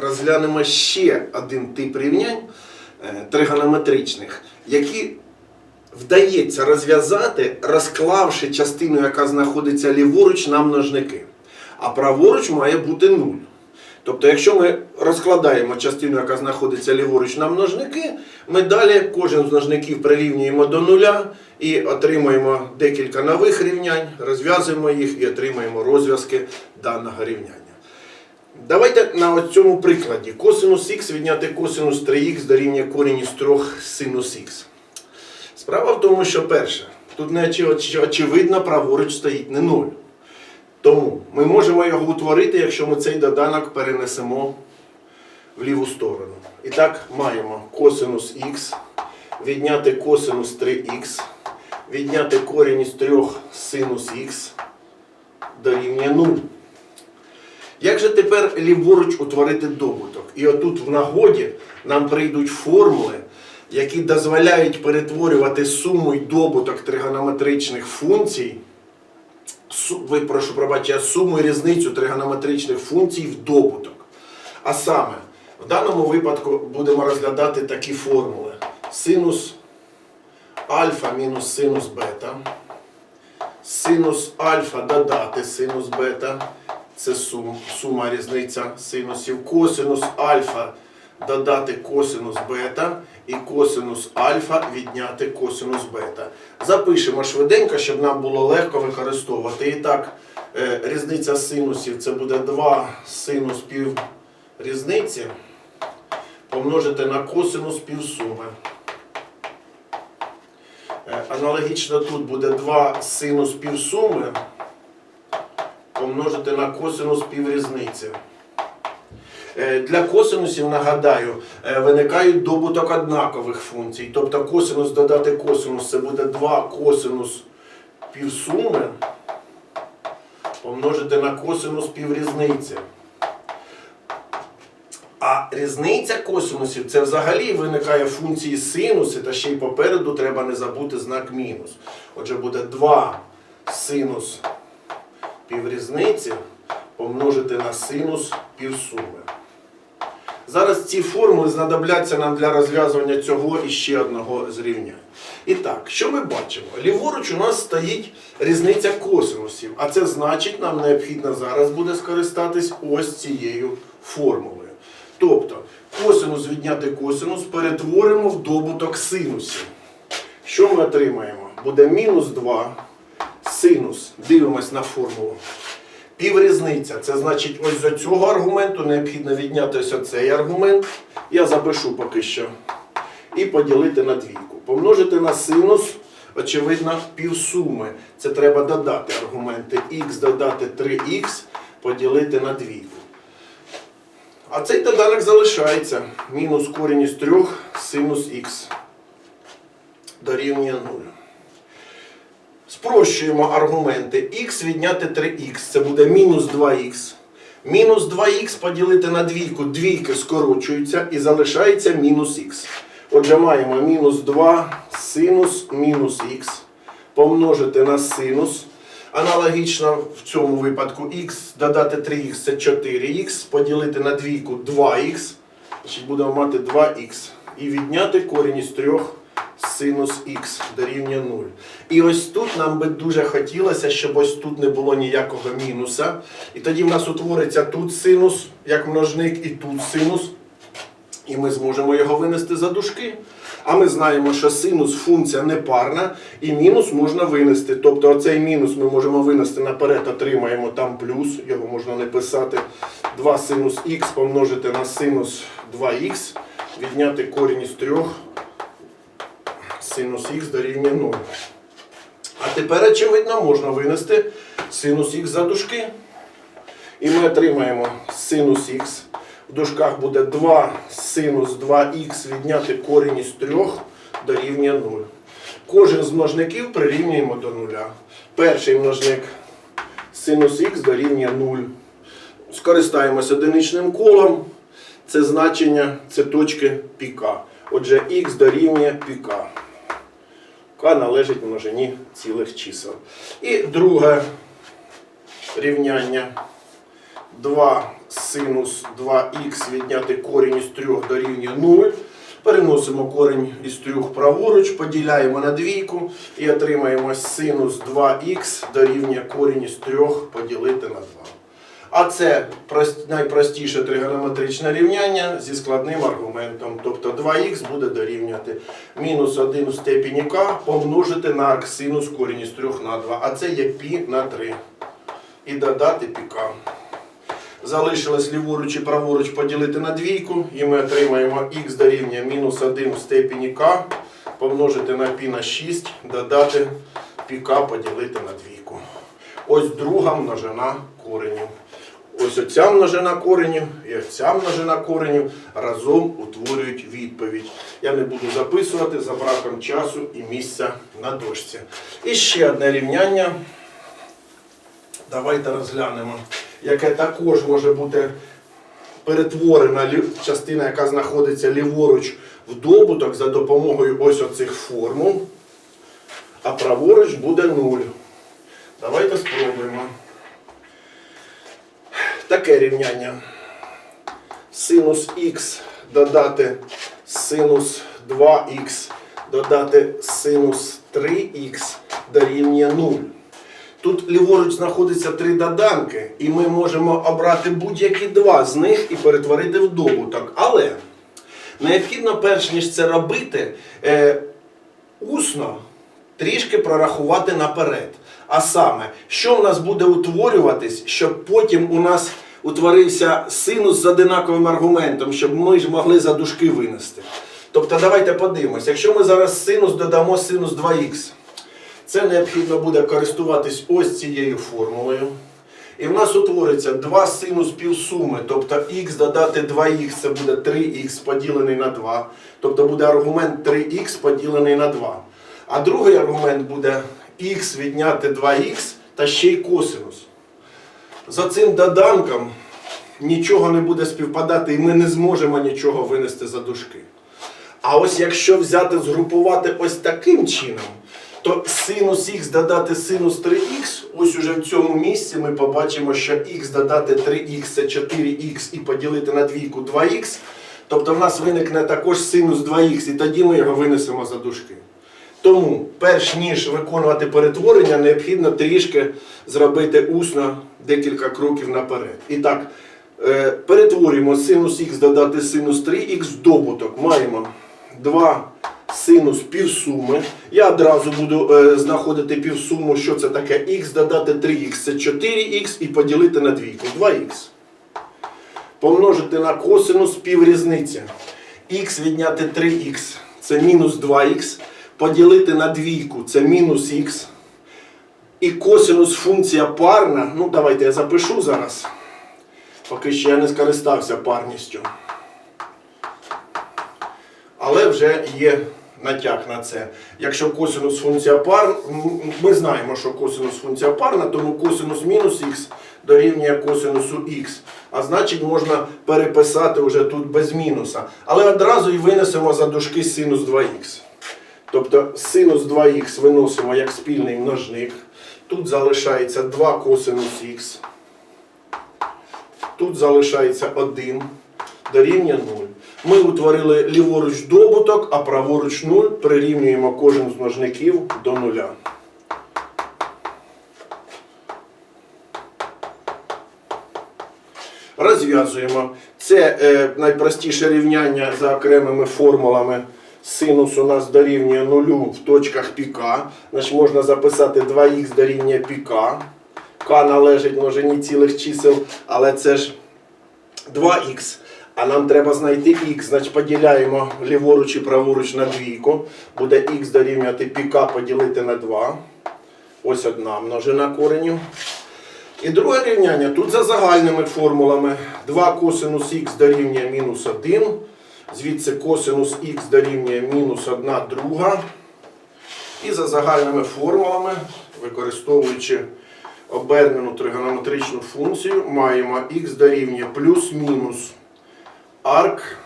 Розглянемо ще один тип рівнянь е, тригонометричних, які вдається розв'язати, розклавши частину, яка знаходиться ліворуч на множники. А праворуч має бути 0. Тобто, якщо ми розкладаємо частину, яка знаходиться ліворуч на множники, ми далі кожен з множників прирівнюємо до нуля і отримуємо декілька нових рівнянь, розв'язуємо їх і отримуємо розв'язки даного рівняння. Давайте на цьому прикладі. Косинус х відняти косинус 3х дорівнює корінь із 3 синус х. Справа в тому, що перше, тут не очевидно праворуч стоїть не 0. Тому ми можемо його утворити, якщо ми цей доданок перенесемо в ліву сторону. І так маємо косинус х, відняти косинус 3х, відняти корінь із 3 синус х дорівнює 0. Як же тепер ліворуч утворити добуток? І отут в нагоді нам прийдуть формули, які дозволяють перетворювати суму й добуток тригонометричних функцій, ви прошу пробачення, суму і різницю тригонометричних функцій в добуток. А саме, в даному випадку будемо розглядати такі формули: синус альфа мінус синус бета, синус альфа додати синус бета. Це сум, сума різниця синусів. Косинус альфа додати косинус бета і косинус альфа відняти косинус бета. Запишемо швиденько, щоб нам було легко використовувати. І так, е, різниця синусів це буде 2 синус пів різниці помножити на косинус півсуми. Е, Аналогічно тут буде 2 синус півсуми помножити на косинус піврізниці. Е, Для косинусів, нагадаю, е, виникають добуток однакових функцій. Тобто косинус додати косинус це буде 2 косинус півсуми помножити на косинус піврізниці. А різниця косинусів це взагалі виникає функції синуси, та ще й попереду треба не забути знак мінус. Отже, буде 2 синус піврізниці помножити на синус півсуми. Зараз ці формули знадобляться нам для розв'язування цього і ще одного зрівняння. І так, що ми бачимо? Ліворуч у нас стоїть різниця косинусів, а це значить, нам необхідно зараз буде скористатись ось цією формулою. Тобто, косинус відняти косинус перетворимо в добуток синусів. Що ми отримаємо? Буде мінус 2 синус. Дивимось на формулу. Піврізниця. Це значить, ось з цього аргументу необхідно відняти ось оцей аргумент. Я запишу поки що. І поділити на двійку. Помножити на синус, очевидно, півсуми. Це треба додати аргументи. х додати 3х, поділити на двійку. А цей доданок залишається. Мінус корінь із 3 синус х дорівнює 0. Спрощуємо аргументи. х відняти 3х. Це буде мінус 2х. Мінус 2х поділити на двійку. Двійки скорочуються і залишається мінус х. Отже, маємо мінус 2 синус мінус х помножити на синус. Аналогічно в цьому випадку х додати 3х це 4х, поділити на двійку 2х. Значить будемо мати 2х. І відняти корінь із 3 синус х дорівнює 0. І ось тут нам би дуже хотілося, щоб ось тут не було ніякого мінуса. І тоді в нас утвориться тут синус, як множник, і тут синус. І ми зможемо його винести за дужки. А ми знаємо, що синус функція непарна, і мінус можна винести. Тобто оцей мінус ми можемо винести наперед, отримаємо там плюс, його можна не писати. 2 синус х помножити на синус 2х, відняти корінь із 3 синус х дорівнює 0. А тепер, очевидно, можна винести синус х за дужки. І ми отримаємо синус х. В дужках буде 2 синус 2х відняти корінь із 3 дорівнює 0. Кожен з множників прирівнюємо до 0. Перший множник синус х дорівнює 0. Скористаємося одиничним колом. Це значення, це точки піка. Отже, х дорівнює піка. К належить множині цілих чисел. І друге рівняння. 2 синус 2х відняти корінь із 3 дорівнює 0. Переносимо корінь із 3 праворуч, поділяємо на двійку і отримаємо синус 2х дорівнює корінь із 3 поділити на 2. А це найпростіше тригонометричне рівняння зі складним аргументом. Тобто 2х буде дорівнювати мінус 1 у степені k помножити на арксинус корінь із 3 на 2. А це є пі на 3. І додати піка. Залишилось ліворуч і праворуч поділити на двійку, і ми отримаємо х дорівнює мінус 1 у степені k помножити на пі на 6, додати піка поділити на двійку. Ось друга множина коренів. Ось оця множина коренів і оця множина коренів разом утворюють відповідь. Я не буду записувати за браком часу і місця на дошці. І ще одне рівняння. Давайте розглянемо, яке також може бути перетворена частина, яка знаходиться ліворуч в добуток за допомогою ось оцих формул, а праворуч буде 0. Давайте спробуємо. Таке рівняння. Синус х додати синус 2х додати синус 3х дорівнює 0. Тут ліворуч знаходиться три доданки, і ми можемо обрати будь-які два з них і перетворити в добуток. Але необхідно, перш ніж це робити, е, усно трішки прорахувати наперед. А саме, що в нас буде утворюватись, щоб потім у нас утворився синус з одинаковим аргументом, щоб ми ж могли за дужки винести. Тобто давайте подивимось, якщо ми зараз синус додамо синус 2х, це необхідно буде користуватись ось цією формулою. І в нас утвориться 2 синус півсуми, тобто х додати 2х це буде 3х поділений на 2. Тобто буде аргумент 3х поділений на 2. А другий аргумент буде х відняти 2х та ще й косинус. За цим доданком нічого не буде співпадати, і ми не зможемо нічого винести за дужки. А ось якщо взяти, згрупувати ось таким чином, то синус х додати синус 3х, ось уже в цьому місці ми побачимо, що х додати 3х це 4х і поділити на двійку 2х. Тобто в нас виникне також синус 2х, і тоді ми його винесемо за дужки. Тому, перш ніж виконувати перетворення, необхідно трішки зробити усно декілька кроків наперед. І так, е, перетворюємо синус х додати синус 3х в добуток. Маємо 2 синус півсуми. Я одразу буду е, знаходити півсуму, що це таке х додати 3х це 4х і поділити на двійку 2х. Помножити на косинус піврізниця. х відняти 3х це мінус 2х. Поділити на двійку це мінус х. І косинус функція парна. Ну, давайте я запишу зараз. Поки що я не скористався парністю. Але вже є натяк на це. Якщо косинус функція пар, ми знаємо, що косинус функція парна, тому косинус мінус х дорівнює косинусу х. А значить можна переписати вже тут без мінуса. Але одразу і винесемо за дужки синус 2х. Тобто синус 2х виносимо як спільний множник. Тут залишається 2 косинус х. Тут залишається 1 дорівнює 0. Ми утворили ліворуч добуток, а праворуч 0. Прирівнюємо кожен з множників до нуля. Розв'язуємо. Це е, найпростіше рівняння за окремими формулами. Синус у нас дорівнює нулю в точках піка. Значить можна записати 2х дорівнює піка. К належить множині цілих чисел, але це ж 2х. А нам треба знайти х, значить поділяємо ліворуч і праворуч на двійку. Буде х дорівнювати піка поділити на 2. Ось одна множина коренів. І друге рівняння тут за загальними формулами. 2 косинус х дорівнює мінус 1. Звідси косинус х дорівнює мінус 1 друга. І за загальними формулами, використовуючи обернену тригонометричну функцію, маємо х дорівнює плюс-мінус арк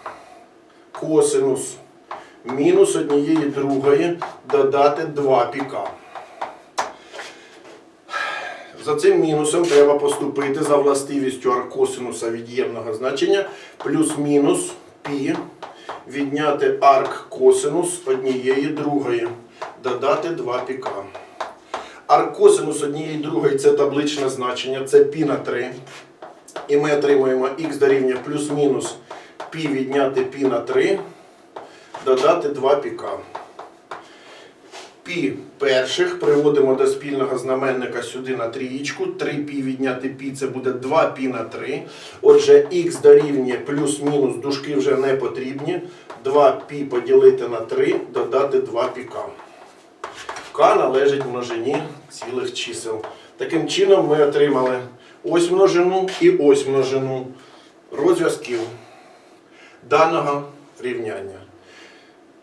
косинус мінус однієї другої додати 2 піка. За цим мінусом треба поступити за властивістю аркосинуса від'ємного значення плюс-мінус пі відняти арк косинус однієї другої, додати 2 піка. Арк косинус однієї другої це табличне значення, це пі на 3. І ми отримуємо х дорівнює плюс-мінус пі відняти пі на 3, додати 2 піка. Пі перших приводимо до спільного знаменника сюди на трієчку. 3 пі відняти пі це буде 2 пі на 3. Отже, х дорівнює плюс-мінус, дужки вже не потрібні. 2 пі поділити на 3, додати 2 піка. К належить множині цілих чисел. Таким чином ми отримали ось множину і ось множину розв'язків даного рівняння.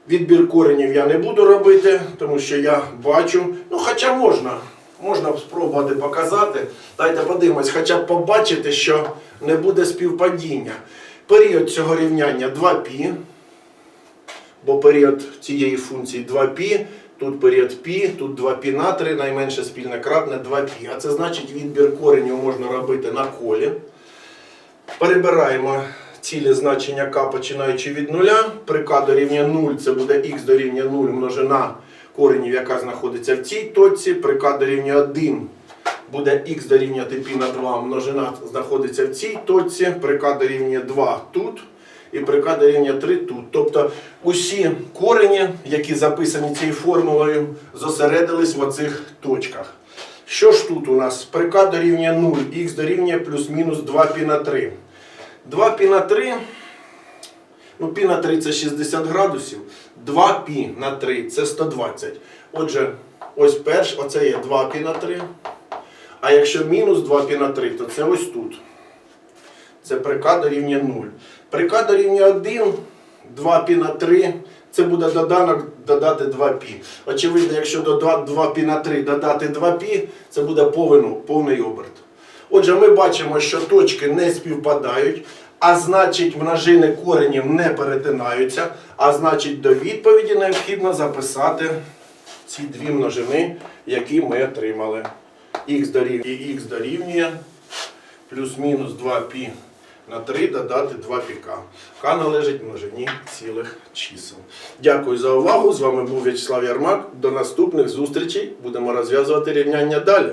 Відбір коренів я не буду робити, тому що я бачу, ну хоча можна, можна б спробувати показати. Дайте подивимось, хоча б побачити, що не буде співпадіння. Період цього рівняння 2π, бо період цієї функції 2π, тут період π, тут 2π на 3, найменше спільне кратне 2π. А це значить відбір коренів можна робити на колі. Перебираємо цілі значення k, починаючи від нуля. При k дорівнює 0 це буде x дорівнює 0 множина коренів, яка знаходиться в цій точці. При k дорівнює 1 буде x дорівнювати π на 2 множина знаходиться в цій точці. При k дорівнює 2 тут. І при k дорівнює 3 тут. Тобто усі корені, які записані цією формулою, зосередились в оцих точках. Що ж тут у нас? При k дорівнює 0, х дорівнює плюс-мінус 2 π на 3. 2 пі на 3. Ну, пі на 3 це 60 градусів. 2 пі на 3 це 120. Отже, ось перш, оце є 2 пі на 3. А якщо мінус 2 пі на 3, то це ось тут. Це прикад дорівнює 0. Прикад дорівнює 1, 2 пі на 3. Це буде доданок додати 2 пі. Очевидно, якщо додати 2 пі на 3 додати 2 пі, це буде повний оберт. Отже, ми бачимо, що точки не співпадають, а значить множини коренів не перетинаються, а значить до відповіді необхідно записати ці дві множини, які ми отримали. Х дорівнює, х дорівнює плюс-мінус 2π на 3 додати 2 піка. К належить множині цілих чисел. Дякую за увагу. З вами був В'ячеслав Ярмак. До наступних зустрічей. Будемо розв'язувати рівняння далі.